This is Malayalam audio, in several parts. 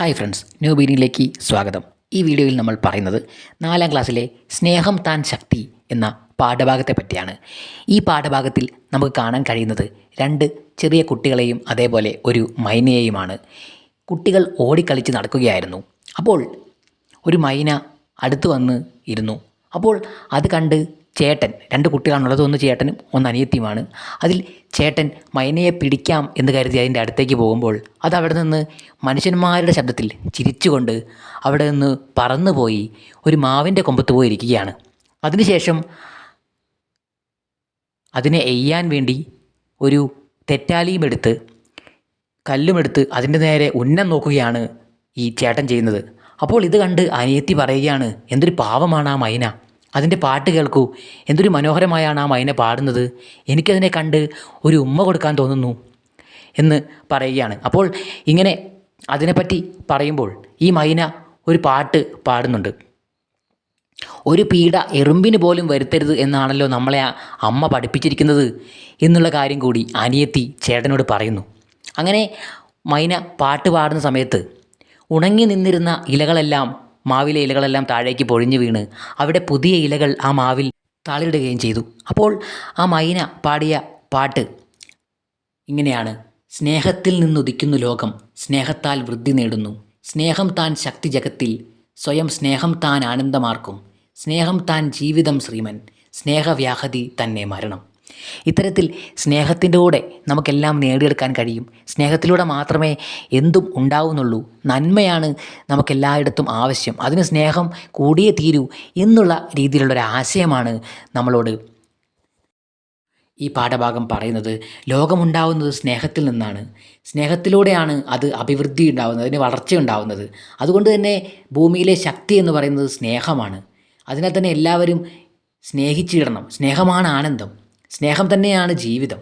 ഹായ് ഫ്രണ്ട്സ് ന്യൂ ബീനിയിലേക്ക് സ്വാഗതം. ഈ വീഡിയോയിൽ നമ്മൾ പറയുന്നത് നാലാം ക്ലാസ്സിലെ സ്നേഹം താൻ ശക്തി എന്ന പാഠഭാഗത്തെ പറ്റിയാണ്. ഈ പാഠഭാഗത്തിൽ നമുക്ക് കാണാൻ കഴിയുന്നത് രണ്ട് ചെറിയ കുട്ടികളെയും അതേപോലെ ഒരു മൈനയെയുമാണ്. കുട്ടികൾ ഓടിക്കളിച്ച് നടക്കുകയായിരുന്നു. അപ്പോൾ ഒരു മൈന അടുത്ത് വന്ന് ഇരുന്നു. അപ്പോൾ അത് കണ്ട് ചേട്ടൻ രണ്ട് കുട്ടികളാണുള്ളത് ഒന്ന് ചേട്ടനും ഒന്ന് അനിയത്തിയുമാണ്. അതിൽ ചേട്ടൻ മൈനയെ പിടിക്കാം എന്ന് കരുതി അതിന്റെ അടുത്തേക്ക് പോകുമ്പോൾ അത് അവിടെ നിന്ന് മനുഷ്യന്മാരുടെ ശബ്ദത്തിൽ ചിരിച്ചുകൊണ്ട് അവിടെ നിന്ന് പറന്നുപോയി ഒരു മാവിന്റെ കൊമ്പത്ത് പോയിരിക്കുകയാണ്. അതിനുശേഷം അതിനെ എയ്യാൻ വേണ്ടി ഒരു തെറ്റാലിയും എടുത്ത് കല്ലുമെടുത്ത് അതിന്റെ നേരെ ഉന്നം നോക്കുകയാണ് ഈ ചേട്ടൻ ചെയ്യുന്നത്. അപ്പോൾ ഇത് കണ്ട് അനിയത്തി പറയുകയാണ് എന്തൊരു പാവമാണ് ആ മൈന. അതിന്റെ പാട്ട് കേൾക്കൂ. എന്തൊരു മനോഹരമായാണ് ആ മൈന പാടുന്നത്. എനിക്കതിനെ കണ്ട് ഒരു ഉമ്മ കൊടുക്കാൻ തോന്നുന്നു എന്ന് പറയുകയാണ്. അപ്പോൾ ഇങ്ങനെ അതിനെപ്പറ്റി പറയുമ്പോൾ ഈ മൈന ഒരു പാട്ട് പാടുന്നുണ്ട്. ഒരു പീഡ എറുമ്പിന് പോലും വരുത്തരുത് എന്നാണല്ലോ നമ്മളെ അമ്മ പഠിപ്പിച്ചിരിക്കുന്നത് എന്നുള്ള കാര്യം കൂടി അനിയത്തി ചേട്ടനോട് പറയുന്നു. അങ്ങനെ മൈന പാട്ട് പാടുന്ന സമയത്ത് ഉണങ്ങി നിന്നിരുന്ന ഇലകളെല്ലാം മാവിലെ ഇലകളെല്ലാം താഴേക്ക് പൊഴിഞ്ഞു വീണ്. അവിടെ പുതിയ ഇലകൾ ആ മാവിൽ താളിടുകയും ചെയ്തു. അപ്പോൾ ആ മൈന പാടിയ പാട്ട് ഇങ്ങനെയാണ്. സ്നേഹത്തിൽ നിന്നുദിക്കുന്നു ലോകം സ്നേഹത്താൽ വൃദ്ധി നേടുന്നു. സ്നേഹം താൻ ശക്തി ജഗത്തിൽ സ്വയം സ്നേഹം താൻ ആനന്ദമാർക്കും. സ്നേഹം താൻ ജീവിതം ശ്രീമൻ സ്നേഹവ്യാഹതി തന്നെ മരണം. ഇത്തരത്തിൽ സ്നേഹത്തിന്റെ കൂടെ നമുക്കെല്ലാം നേടിയെടുക്കാൻ കഴിയും. സ്നേഹത്തിലൂടെ മാത്രമേ എന്തും ഉണ്ടാവുന്നുള്ളൂ. നന്മയാണ് നമുക്കെല്ലായിടത്തും ആവശ്യം. അതിന് സ്നേഹം കൂടിയേ തീരൂ എന്നുള്ള രീതിയിലുള്ളൊരു ആശയമാണ് നമ്മളോട് ഈ പാഠഭാഗം പറയുന്നത്. ലോകമുണ്ടാവുന്നത് സ്നേഹത്തിൽ നിന്നാണ്. സ്നേഹത്തിലൂടെയാണ് അത് അഭിവൃദ്ധി ഉണ്ടാവുന്നത് അതിന് വളർച്ച ഉണ്ടാവുന്നത്. അതുകൊണ്ട് തന്നെ ഭൂമിയിലെ ശക്തി എന്ന് പറയുന്നത് സ്നേഹമാണ്. അതിനാൽ തന്നെ എല്ലാവരും സ്നേഹിച്ചിടണം. സ്നേഹമാണ് ആനന്ദം. സ്നേഹം തന്നെയാണ് ജീവിതം.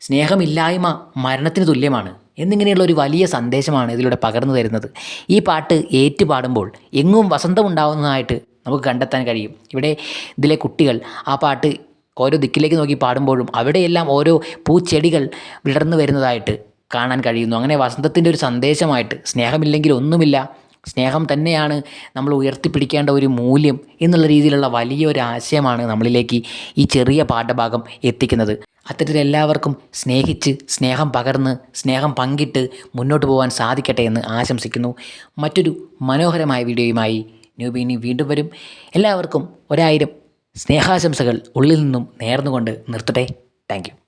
സ്നേഹമില്ലായ്മ മരണത്തിന് തുല്യമാണ് എന്നിങ്ങനെയുള്ള ഒരു വലിയ സന്ദേശമാണ് ഇതിലൂടെ പകർന്നു തരുന്നത്. ഈ പാട്ട് ഏറ്റുപാടുമ്പോൾ എങ്ങും വസന്തമുണ്ടാവുന്നതായിട്ട് നമുക്ക് കണ്ടെത്താൻ കഴിയും. ഇവിടെ ഇതിലെ കുട്ടികൾ ആ പാട്ട് ഓരോ ദിക്കിലേക്ക് നോക്കി പാടുമ്പോഴും അവിടെയെല്ലാം ഓരോ പൂച്ചെടികൾ വിടർന്നു വരുന്നതായിട്ട് കാണാൻ കഴിയുന്നു. അങ്ങനെ വസന്തത്തിന്റെ ഒരു സന്ദേശമായിട്ട് സ്നേഹമില്ലെങ്കിൽ ഒന്നുമില്ല. സ്നേഹം തന്നെയാണ് നമ്മൾ ഉയർത്തിപ്പിടിക്കേണ്ട ഒരു മൂല്യം എന്നുള്ള രീതിയിലുള്ള വലിയൊരു ആശയമാണ് നമ്മളിലേക്ക് ഈ ചെറിയ പാഠഭാഗം എത്തിക്കുന്നത്. അത്തരത്തിൽ എല്ലാവർക്കും സ്നേഹിച്ച് സ്നേഹം പകർന്ന് സ്നേഹം പങ്കിട്ട് മുന്നോട്ട് പോകാൻ സാധിക്കട്ടെ എന്ന് ആശംസിക്കുന്നു. മറ്റൊരു മനോഹരമായ വീഡിയോയുമായി ന്യൂബീനി വീണ്ടും വരും. എല്ലാവർക്കും ഒരായിരം സ്നേഹാശംസകൾ ഉള്ളിൽ നിന്നും നേർന്നുകൊണ്ട് നിർത്തട്ടെ. താങ്ക്